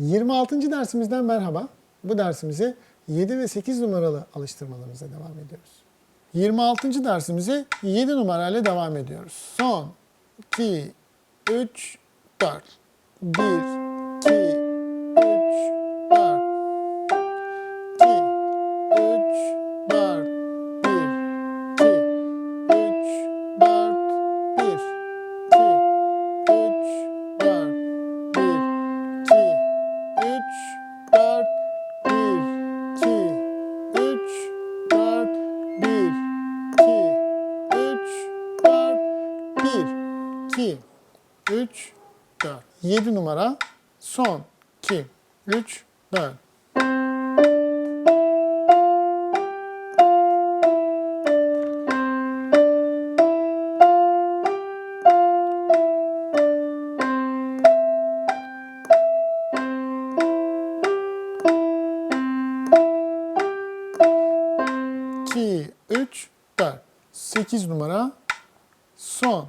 26. dersimizden merhaba. Bu dersimize 7 ve 8 numaralı alıştırmalarımıza devam ediyoruz. 26. dersimize 7 numarayla devam ediyoruz. Son 2, 3, 4. 1, 2, 3, 4. 7 numara. Son. 2, 3, 4. İki, üç, dört. Sekiz numara. Son.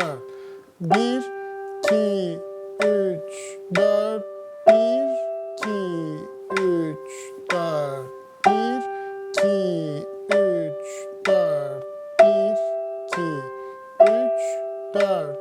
dört. Bir, iki, üç, dört. Bir, iki, üç, dört. Bir, iki, üç, dört. Bir, iki, üç, dört.